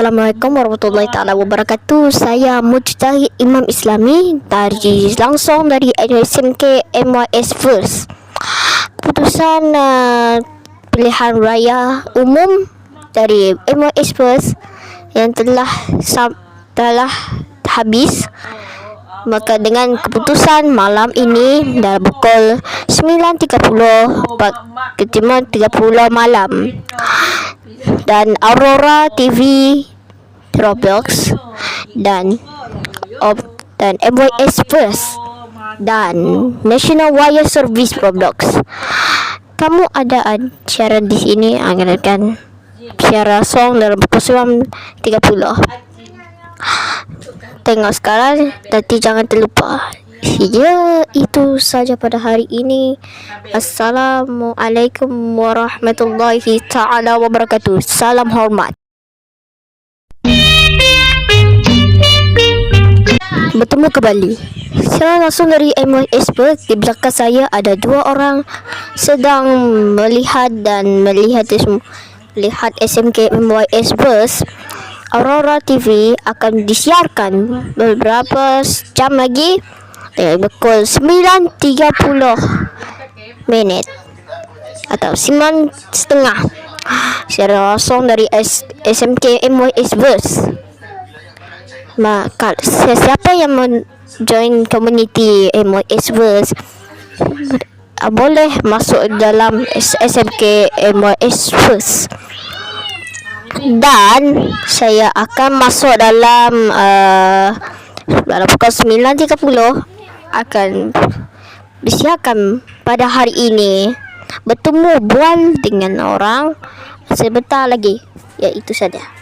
Assalamualaikum warahmatullahi taala wabarakatuh. Saya Mujtahid Imam Islami dari langsung dari SMK MYS First. Keputusan uh, pilihan raya umum dari MYS First yang telah telah habis Maka dengan keputusan malam ini dah pukul 9.30 pa- ke 5.30 malam dan Aurora TV Roblox dan op, dan MYS First dan National Wire Service Roblox. Kamu ada ad- siaran di sini akan siaran song dalam pukul 9.30. Tengok sekarang nanti jangan terlupa. Ya, itu saja pada hari ini. Assalamualaikum warahmatullahi taala wabarakatuh. Salam hormat. Bertemu kembali. Saya langsung dari MYS Perth. Di belakang saya ada dua orang sedang melihat dan melihat melihat SMK MYS Perth. Aurora TV akan disiarkan beberapa jam lagi eh, pukul 9.30 minit. Atau 9 setengah. Secara langsung dari S- SMK MYS Verse maka sesiapa yang men join community MYS Verse ah, boleh masuk dalam SMK MYS Verse dan saya akan masuk dalam uh, dalam pukul 9.30 akan disiarkan pada hari ini. Bertemu bual dengan orang sebentar lagi. Ya itu saja